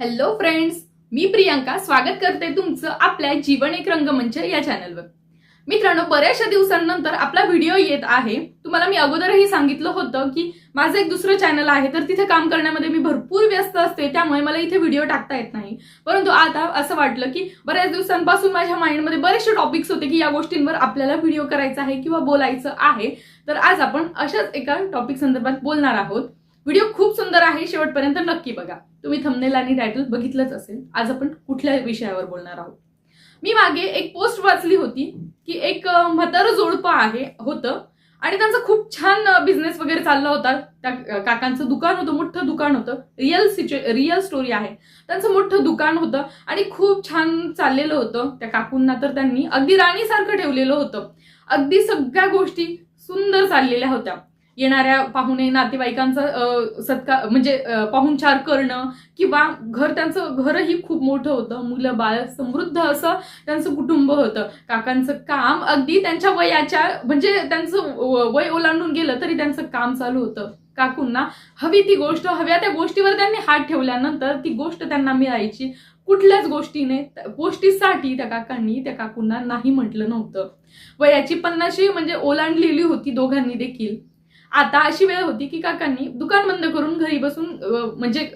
Hello friends मी प्रियांका स्वागत करते तुमचं आपल्या जीवन एक रंगमंच या चॅनलवर मित्रांनो बऱ्याचशा दिवसांनंतर आपला व्हिडिओ येत आहे. तुम्हाला मी अगोदरही सांगितलं होतं की माझं एक दुसरं चॅनल आहे तर तिथे काम करण्यामध्ये मी भरपूर व्यस्त असते त्यामुळे मला इथे व्हिडिओ टाकता येत नाही. परंतु आता असं वाटलं की बऱ्याच दिवसांपासून माझ्या माइंडमध्ये बरेचसे टॉपिक्स होते की या गोष्टींवर आपल्याला व्हिडिओ करायचा आहे किंवा बोलायचं आहे. तर आज आपण अशाच एका टॉपिक संदर्भात बोलणार आहोत. व्हिडिओ खूप सुंदर आहे शेवटपर्यंत नक्की बघा. तुम्ही थंबनेल आणि टायटल बघितलंच असेल. आज आपण कुठल्या विषयावर बोलणार आहोत? मी मागे एक पोस्ट वाचली होती की एक म्हातारं जोडपं आहे होतं. आणि त्यांचा खूप छान बिझनेस वगैरे चालला होता. त्या काकांचं दुकान होतं मोठं दुकान होतं. रिअल सिच्यु रिअल स्टोरी आहे. त्यांचं मोठं दुकान होतं आणि खूप छान चाललेलं होतं. त्या काकूंना तर त्यांनी अगदी राणीसारखं ठेवलेलं होतं. अगदी सगळ्या गोष्टी सुंदर चाललेल्या होत्या. येणाऱ्या पाहुणे नातेवाईकांचा सत्कार म्हणजे पाहुणचार करणं किंवा घर त्यांचं घरही खूप मोठं होतं. मुलं बाळ समृद्ध असं त्यांचं कुटुंब होतं. काकांचं काम अगदी त्यांच्या वयाच्या म्हणजे त्यांचं वय ओलांडून गेलं तरी त्यांचं काम चालू होतं. काकूंना हवी ती गोष्ट हव्या त्या गोष्टीवर त्यांनी हात ठेवल्यानंतर ती गोष्ट त्यांना मिळायची. कुठल्याच गोष्टीने गोष्टीसाठी त्या काकांनी त्या काकूंना नाही म्हटलं नव्हतं. वयाची पन्नाशी म्हणजे ओलांडलेली होती दोघांनी देखील. आता अशी वेळ होती की काकांनी दुकान बंद करून घरी बसून म्हणजे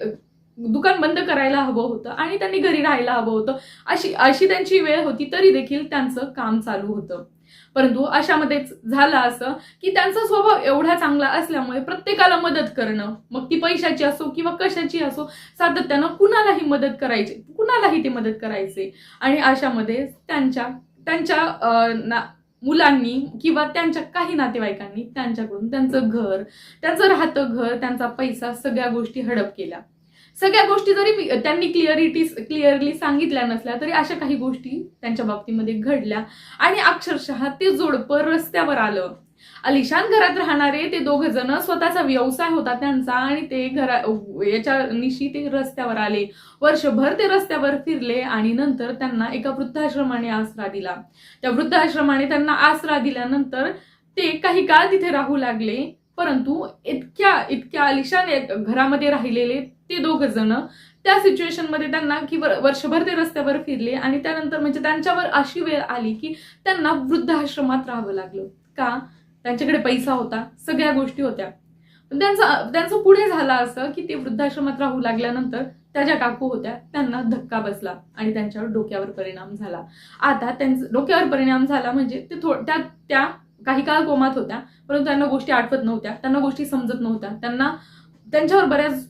दुकान बंद करायला हवं होतं आणि त्यांनी घरी राहायला हवं होतं. अशी अशी त्यांची वेळ होती तरी देखील त्यांचं काम चालू होतं. परंतु अशामध्येच झालं असं की त्यांचा स्वभाव एवढा चांगला असल्यामुळे प्रत्येकाला मदत करणं मग ती पैशाची असो किंवा कशाची असो सातत्यानं कुणालाही मदत करायची कुणालाही ते मदत करायचे. आणि अशामध्ये त्यांच्या त्यांच्या ना- मुलांनी किंवा त्यांच्या काही नातेवाईकांनी त्यांच्याकडून त्यांचं घर त्यांचं राहतं घर त्यांचा पैसा सगळ्या गोष्टी हडप केल्या. सगळ्या गोष्टी जरी त्यांनी क्लिअरिटी क्लिअरली सांगितल्या नसल्या तरी अशा काही गोष्टी त्यांच्या बाबतीमध्ये घडल्या. आणि अक्षरशः ते जोडपं रस्त्यावर आलं. अलिशान घरात राहणारे ते दोघ जण स्वतःचा व्यवसाय होता त्यांचा आणि ते घरा याच्या निशी ते रस्त्यावर आले. वर्षभर ते रस्त्यावर फिरले आणि नंतर त्यांना एका वृद्धाश्रमाने आसरा दिला. त्या वृद्धाश्रमाने त्यांना आसरा दिल्यानंतर ते काही काळ तिथे राहू लागले. परंतु इतक्या इतक्या अलिशान घरामध्ये राहिलेले ते दोघ जण त्या सिच्युएशनमध्ये त्यांना की वर्षभर ते रस्त्यावर फिरले आणि त्यानंतर म्हणजे त्यांच्यावर अशी वेळ आली की त्यांना वृद्धाश्रमात राहावं लागलं. का? त्यांच्याकडे पैसा होता सगळ्या गोष्टी होत्या. पण त्यांचं त्यांचं पुढे झालं असं की ते वृद्धाश्रमात राहू लागल्यानंतर त्या ज्या काकू होत्या त्यांना धक्का बसला आणि त्यांच्यावर डोक्यावर परिणाम झाला. आता त्यांचं डोक्यावर परिणाम झाला म्हणजे ते थो त्या त्या काही काळ कोमात होत्या परंतु त्यांना गोष्टी आठवत नव्हत्या त्यांना गोष्टी समजत नव्हत्या त्यांना त्यांच्यावर बऱ्याच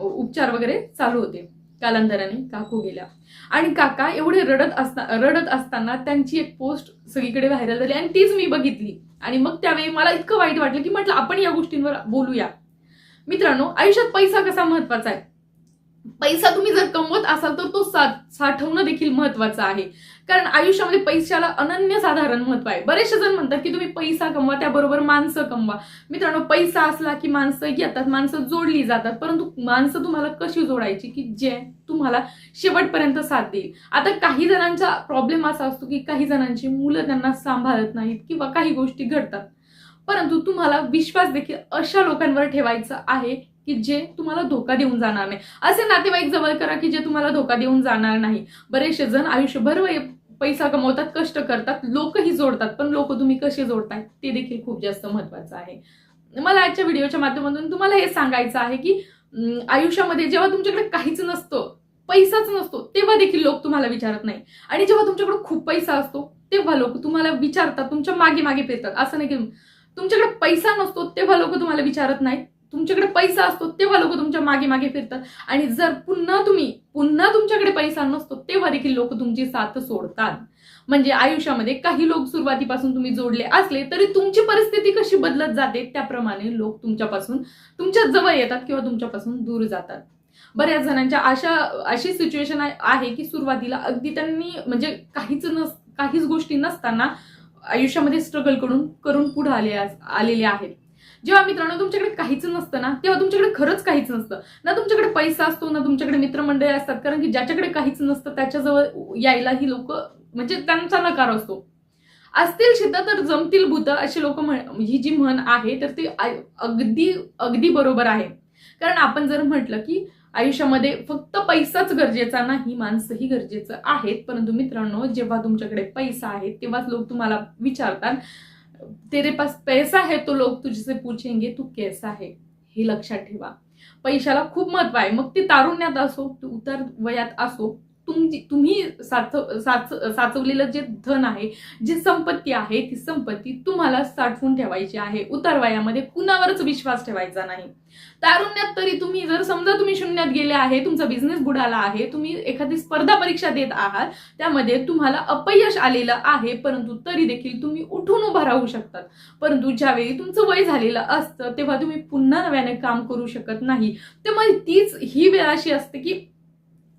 उपचार वगैरे चालू होते. कालांतराने काकू गेल्या. आणि काका एवढे रडत असता रडत असताना त्यांची एक पोस्ट सगळीकडे व्हायरल झाली आणि तीच मी बघितली. आणि मग त्यावेळी मला इतकं वाईट वाटलं की म्हटलं आपण या गोष्टींवर बोलूया. मित्रांनो आयुष्यात पैसा कसा महत्त्वाचा आहे? पैसा तुम्ही जर कमवत असाल तर तो सा साठवणं देखील महत्वाचं आहे. कारण आयुष्यामध्ये पैशाला अनन्य साधारण महत्त्व आहे. बरेचसे जण म्हणतात की तुम्ही पैसा कमवा त्याबरोबर माणसं कमवा. मित्रांनो पैसा असला की माणसं येतात माणसं जोडली जातात. परंतु माणसं तुम्हाला कशी जोडायची? की जे तुम्हाला शेवटपर्यंत साथ देईल. आता काही जणांचा प्रॉब्लेम असा असतो की काही जणांची मुलं त्यांना सांभाळत नाहीत किंवा काही गोष्टी घडतात. परंतु तुम्हाला विश्वास देखील अशा लोकांवर ठेवायचा आहे की जे तुम्हाला धोका देऊन जाणार नाही. असे नातेवाईक जवळ करा की जे तुम्हाला धोका देऊन जाणार नाही. बरेचसे जण आयुष्यभर पैसा कमवतात कष्ट करतात लोकही जोडतात पण लोक तुम्ही कसे जोडताय? ते देखील खूप जास्त महत्वाचं आहे. मला आजच्या व्हिडिओच्या माध्यमातून तुम्हाला हे सांगायचं आहे की आयुष्यामध्ये जेव्हा तुमच्याकडे काहीच नसतं पैसाच नसतो तेव्हा देखील लोक तुम्हाला विचारत नाही. आणि जेव्हा तुमच्याकडे खूप पैसा असतो तेव्हा लोक तुम्हाला विचारतात तुमच्या मागे मागे फिरतात. असं नाही की तुमच्याकडे पैसा नसतो तेव्हा लोक तुम्हाला विचारत नाहीत. तुमच्याकडे पैसा असतो तेव्हा लोक तुमच्या मागे मागे फिरतात. आणि जर पुन्हा तुम्ही पुन्हा तुमच्याकडे पैसा नसतो तेव्हा देखील लोक तुमची साथ सोडतात. म्हणजे आयुष्यामध्ये काही लोक सुरुवातीपासून तुम्ही जोडले असले तरी तुमची परिस्थिती कशी बदलत जाते त्याप्रमाणे लोक तुमच्यापासून तुमच्या जवळ येतात किंवा तुमच्यापासून दूर जातात. बऱ्याच जणांच्या अशा अशी सिच्युएशन आहे की सुरुवातीला अगदी त्यांनी म्हणजे काहीच नस काहीच गोष्टी नसताना आयुष्यामध्ये स्ट्रगल करून करून पुढे आले आलेले आहेत. जेव्हा मित्रांनो तुमच्याकडे काहीच नसतं ना तेव्हा तुमच्याकडे खरंच काहीच नसतं. ना तुमच्याकडे पैसा असतो ना तुमच्याकडे मित्रमंडळी असतात कारण की ज्याच्याकडे काहीच नसतं त्याच्याजवळ यायला ही लोक म्हणजे त्यांचा नकार असतो. असतील शिद्ध तर जमतील भूत अशी लोक ही जी म्हण आहे तर ती अगदी अगदी बरोबर आहे. कारण आपण जर म्हटलं की आयुष्यामध्ये फक्त पैसाच गरजेचा नाही माणसंही गरजेचं आहेत. परंतु मित्रांनो जेव्हा तुमच्याकडे पैसा आहे तेव्हाच लोक तुम्हाला विचारतात तेरे पास पैसा है तो लोग तुझसे पूछेंगे तू कैसा है? हे लक्षात ठेवा. पैशाला खूप महत्त्व आहे. मग ती तारुण्यात असो तू उतर वयात असो तुमची तुम्ही साचव साच साचवलेलं जे धन आहे जी संपत्ती आहे ती संपत्ती तुम्हाला साठवून ठेवायची आहे. उतार वयामध्ये कुणावरच विश्वास ठेवायचा नाही. तारुण्यात तरी तुम्ही जर समजा तुम्ही शून्यात गेले आहे तुमचा बिझनेस बुडाला आहे तुम्ही एखादी स्पर्धा परीक्षा देत आहात त्यामध्ये तुम्हाला अपयश आलेलं आहे परंतु तरी देखील तुम्ही उठून उभा राहू शकतात. परंतु ज्यावेळी तुमचं वय झालेलं असतं तेव्हा तुम्ही पुन्हा नव्याने काम करू शकत नाही. त्यामुळे तीच ही वेळ अशी असते की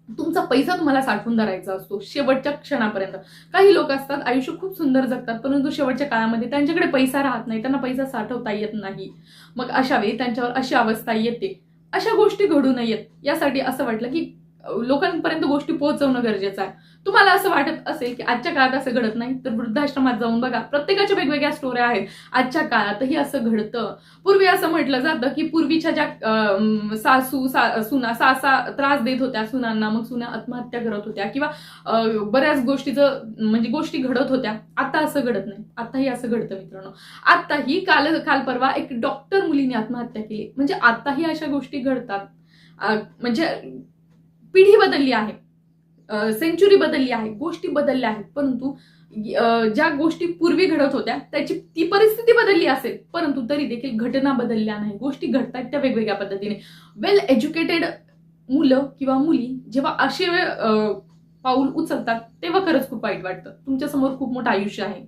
तुमचा पैसा तुम्हाला साठवून धरायचा असतो शेवटच्या क्षणापर्यंत. काही लोक असतात आयुष्य खूप सुंदर जगतात परंतु शेवटच्या काळामध्ये त्यांच्याकडे पैसा राहत नाही त्यांना पैसा साठवता येत नाही. मग अशा वेळी त्यांच्यावर अशी अवस्था येते. अशा गोष्टी घडू नयेत. यासाठी असं वाटलं की लोकांपर्यंत गोष्टी पोहोचवणं गरजेचं आहे. तुम्हाला असं वाटत असेल की आजच्या काळात असं घडत नाही तर वृद्धाश्रमात जाऊन बघा. प्रत्येकाच्या वेगवेगळ्या स्टोऱ्या आहेत. आजच्या काळातही असं घडतं. पूर्वी असं म्हटलं जातं की पूर्वीच्या ज्या अं, सासू सा सुना सासा त्रास देत होत्या सुनांना मग सुना आत्महत्या करत होत्या किंवा बऱ्याच गोष्टीचं म्हणजे गोष्टी घडत होत्या. आता असं घडत नाही. आताही असं घडतं मित्रांनो. आताही काल काल परवा एक डॉक्टर मुलीने आत्महत्या केली. म्हणजे आताही अशा गोष्टी घडतात. म्हणजे पिढी बदलली आहे. सेंचुरी बदलली आहे गोष्टी बदलल्या आहेत. परंतु ज्या गोष्टी पूर्वी घडत होत्या त्याची ती परिस्थिती बदलली असेल. परंतु तरी देखील घटना बदलल्या नाही. गोष्टी घडतात त्या वेगवेगळ्या पद्धतीने. वेल एज्युकेटेड मुलं किंवा मुली जेव्हा असे पाऊल उचलतात तेव्हा खरंच खूप वाईट वाटतं. तुमच्यासमोर खूप मोठं आयुष्य आहे.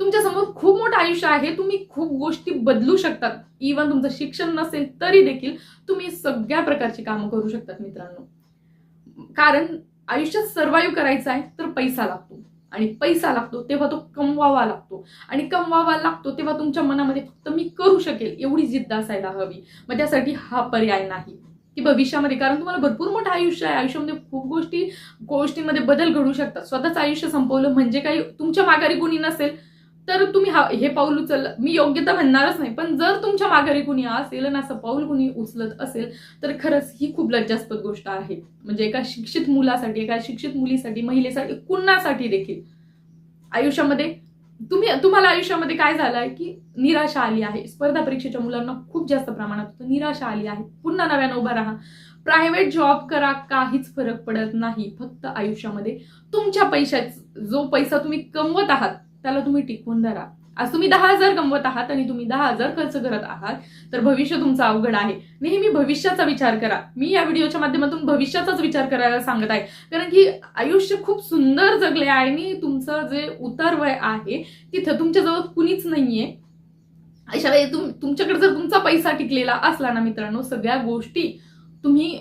तुमच्यासमोर खूप मोठं आयुष्य आहे. तुम्ही खूप गोष्टी बदलू शकतात. इवन तुमचं शिक्षण नसेल तरी देखील तुम्ही सगळ्या प्रकारची कामं करू शकतात मित्रांनो. कारण आयुष्यात सर्वाईव्ह करायचं आहे तर पैसा लागतो. आणि पैसा लागतो तेव्हा तो कमवावा लागतो. आणि कमवावा लागतो तेव्हा तुमच्या मनामध्ये फक्त मी करू शकेल एवढी जिद्द असायला हवी. मग त्यासाठी हा पर्याय नाही. की भविष्यामध्ये कारण तुम्हाला भरपूर मोठं आयुष्य आहे. आयुष्यामध्ये खूप गोष्टी गोष्टींमध्ये बदल घडू शकतात. स्वतःचं आयुष्य संपवलं म्हणजे काही तुमच्या माघारी कोणी नसेल तर तुम्ही हा हे पाऊल उचललं. मी योग्यता म्हणणारच नाही पण जर तुमच्या माघारी कुणी असेल आणि असं पाऊल कुणी उचलत असेल तर खरंच ही खूप लज्जास्पद गोष्ट आहे. म्हणजे एका शिक्षित मुलासाठी एका शिक्षित मुलीसाठी महिलेसाठी कुणासाठी देखील. आयुष्यामध्ये तुम्ही तुम्हाला आयुष्यामध्ये काय झालंय की निराशा आली आहे. स्पर्धा परीक्षेच्या मुलांना खूप जास्त प्रमाणात होतं. निराशा आली आहे. पुन्हा नव्यानं उभा राहा. प्रायव्हेट जॉब करा काहीच फरक पडत नाही. फक्त आयुष्यामध्ये तुमच्या पैशात जो पैसा तुम्ही कमवत आहात त्याला तुम्ही टिकवून धरा. आज तुम्ही दहा हजार कमवत आहात आणि तुम्ही दहा हजार खर्च करत आहात तर भविष्य तुमचं अवघड आहे. नेहमी भविष्याचा विचार करा. मी या व्हिडिओच्या माध्यमातून भविष्याचाच विचार करायला सांगत आहे. कारण की आयुष्य खूप सुंदर जगले आहे आणि तुमचं जे उतर वय आहे तिथं तुमच्याजवळ कुणीच नाहीये. अशा वेळी तुम तुमच्याकडे जर तुमचा पैसा टिकलेला असला ना मित्रांनो सगळ्या गोष्टी तुम्ही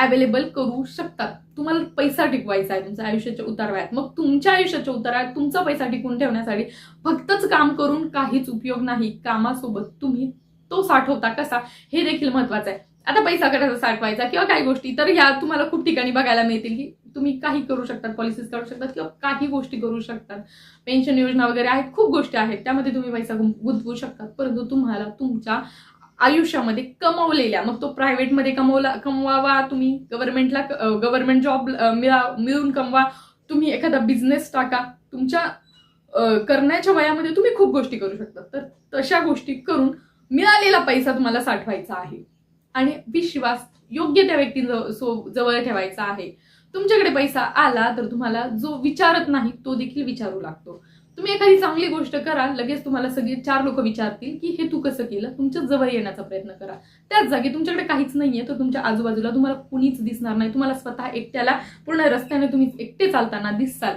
अवेलेबल करू शकतात. तुम्हाला पैसा टिकवायचा आहे तुमच्या आयुष्याच्या उतारव्यात. मग तुमच्या आयुष्याच्या उतारव्यात तुमचा पैसा टिकून ठेवण्यासाठी फक्तच काम करून काहीच उपयोग नाही. कामासोबत तुम्ही तो साठवता कसा? हे देखील महत्वाचं आहे. आता पैसा कसा साठवायचा किंवा काही गोष्टी? तर ह्या तुम्हाला खूप ठिकाणी बघायला मिळतील की तुम्ही काही करू शकतात पॉलिसीज करू शकतात किंवा काही गोष्टी करू शकतात. पेन्शन योजना वगैरे आहेत खूप गोष्टी आहेत. त्यामध्ये तुम्ही पैसा गुंतवू शकतात. परंतु तुम्हाला तुमच्या आयुष्यामध्ये कमवलेल्या मग तो प्रायव्हेटमध्ये कमवला कमवावा तुम्ही गव्हर्नमेंटला गव्हर्नमेंट जॉब मिळा मिळून कमवा. तुम्ही एखादा बिझनेस टाका. तुमच्या करण्याच्या वयामध्ये तुम्ही खूप गोष्टी करू शकता. तर तशा गोष्टी करून मिळालेला पैसा तुम्हाला साठवायचा आहे. आणि विश्वास योग्य त्या व्यक्तींजवळ जवळ ठेवायचा आहे. तुमच्याकडे पैसा आला तर तुम्हाला जो विचारत नाही तो देखील विचारू लागतो. तुम्ही एखादी चांगली गोष्ट करा लगेच तुम्हाला सगळे चार लोक विचारतील की हे तू कसं केलं? तुमच्या जवळ येण्याचा प्रयत्न करा. त्याच जागी तुमच्याकडे काहीच नाहीये तर तुमच्या आजूबाजूला तुम्हाला कुणीच दिसणार नाही. तुम्हाला स्वतः एकट्याला पूर्ण रस्त्याने तुम्ही एकटे चालताना दिसताल.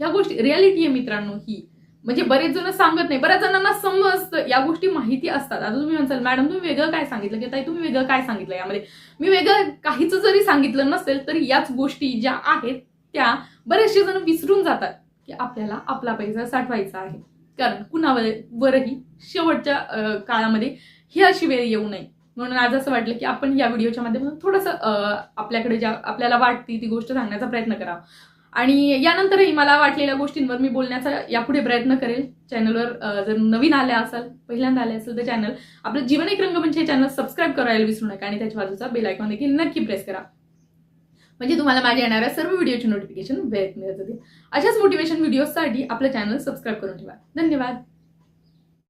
ह्या गोष्टी रियालिटी आहे मित्रांनो ही. म्हणजे बरेच जण सांगत नाही. बऱ्याच जणांना समजतं या गोष्टी माहिती असतात. आता तुम्ही म्हणसाल मॅडम तुम्ही वेगळं काय सांगितलं? की ताई तुम्ही वेगळं काय सांगितलं यामध्ये? मी वेगळं काहीच जरी सांगितलं नसेल तरी याच गोष्टी ज्या आहेत त्या बरेचसे जण विसरून जातात. की आपल्याला आपला पैसा साठवायचा आहे. कारण कुणावरही वरही शेवटच्या काळामध्ये ही अशी वेळ येऊ नये. म्हणून आज असं वाटलं की आपण या व्हिडिओच्या माध्यमातून थोडंसं आपल्याकडे ज्या आपल्याला वाटते ती गोष्ट सांगण्याचा प्रयत्न करावा. आणि यानंतरही मला वाटलेल्या गोष्टींवर मी बोलण्याचा यापुढे प्रयत्न करेल. चॅनलवर जर नवीन आले असाल पहिल्यांदा आले असेल तर चॅनल आपलं जीवन एक रंगमंच हे चॅनल सबस्क्राईब करायला विसरू नका आणि त्याच्या बाजूचा बेल आयकॉन देखील नक्की प्रेस करा. म्हणजे तुम्हाला माझ्या येणाऱ्या सर्व व्हिडिओची नोटिफिकेशन वेळेत मिळत होते. अशाच मोटिवेशन व्हिडिओसाठी आपलं चॅनल सबस्क्राईब करून ठेवा. धन्यवाद.